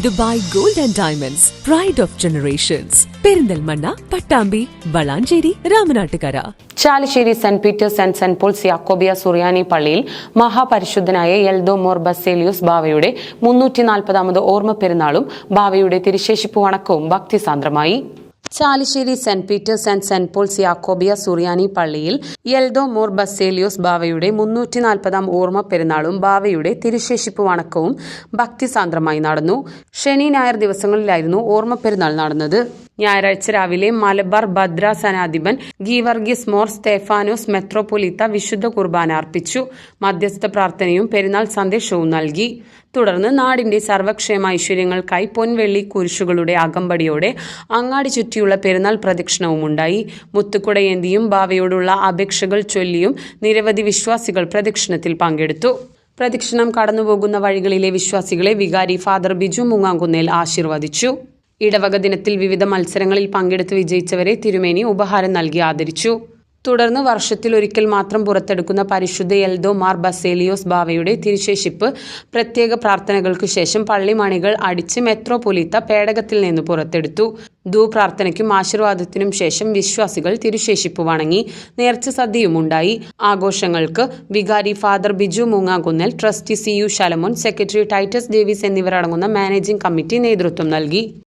Dubai gold and diamonds pride of generations Perinthalmanna Pattambi Valanchery Ramanattukara. Chalissery Saint Peter's and Saint Paul's യാക്കോബിയ സുറിയാനി പള്ളിയിൽ മഹാപരിശുദ്ധനായ എൽദോ മോർ ബസേലിയോസ് ബാവയുടെ മുന്നൂറ്റി നാൽപ്പതാമത് ഓർമ്മ പെരുന്നാളും ബാവയുടെ തിരുശേഷിപ്പ് വണക്കവും ഭക്തിസാന്ദ്രമായി. Chalissery saint Peter's and saint Paul's Yakobiya Suriyani പള്ളിയിൽ എൽദോ മോർ ബസേലിയോസ് ബാവയുടെ മുന്നൂറ്റി നാൽപ്പതാം ഓർമ്മ പെരുന്നാളും ബാവയുടെ തിരുശേഷിപ്പ് വണക്കവും ഭക്തിസാന്ദ്രമായി നടന്നു. ശനി ഞായർ ദിവസങ്ങളിലായിരുന്നു ഓർമ്മ പെരുന്നാൾ നടന്നത്. ഞായറാഴ്ച രാവിലെ മലബാർ ഭദ്ര സനാധിപൻ ഗീവർഗീസ് മോർ സ്റ്റെഫാനോസ് മെത്രോപൊലിത്ത വിശുദ്ധ കുർബാന അർപ്പിച്ചു. മധ്യസ്ഥ പ്രാർത്ഥനയും പെരുന്നാൾ സന്ദേശവും നൽകി. തുടർന്ന് നാടിന്റെ സർവക്ഷേമ ഐശ്വര്യങ്ങൾക്കായി പൊൻവെള്ളി കുരിശുകളുടെ അകമ്പടിയോടെ അങ്ങാടി ചുറ്റിയുള്ള പെരുന്നാൾ പ്രദക്ഷിണവും ഉണ്ടായി. മുത്തുക്കുടയേന്തിയും ബാവയോടുള്ള അപേക്ഷകൾ ചൊല്ലിയും നിരവധി വിശ്വാസികൾ പ്രദക്ഷിണത്തിൽ പങ്കെടുത്തു. പ്രദക്ഷിണം കടന്നുപോകുന്ന വഴികളിലെ വിശ്വാസികളെ വികാരി ഫാദർ ബിജു മുങ്ങാങ്കുന്നേൽ ആശീർവദിച്ചു. ഇടവക ദിനത്തിൽ വിവിധ മത്സരങ്ങളിൽ പങ്കെടുത്ത് വിജയിച്ചവരെ തിരുമേനി ഉപഹാരം നൽകി ആദരിച്ചു. തുടർന്ന് വർഷത്തിൽ ഒരിക്കൽ മാത്രം പുറത്തെടുക്കുന്ന പരിശുദ്ധ എൽദോ മാർ ബസേലിയോസ് ബാവയുടെ തിരുശേഷിപ്പ് പ്രത്യേക പ്രാർത്ഥനകൾക്കു ശേഷം പള്ളിമണികൾ അടിച്ച് മെത്രോപൊലീത്ത പേടകത്തിൽ നിന്ന് പുറത്തെടുത്തു. ദൂപ്രാർത്ഥനയ്ക്കും ആശീർവാദത്തിനും ശേഷം വിശ്വാസികൾ തിരുശേഷിപ്പ് വണങ്ങി. നേർച്ച സദ്യയുമുണ്ടായി ആഘോഷങ്ങൾക്ക് വികാരി father Biju Moongakunnel trustee C U Shalamon secretary Titus Davis എന്നിവരടങ്ങുന്ന മാനേജിംഗ് കമ്മിറ്റി നേതൃത്വം നൽകി.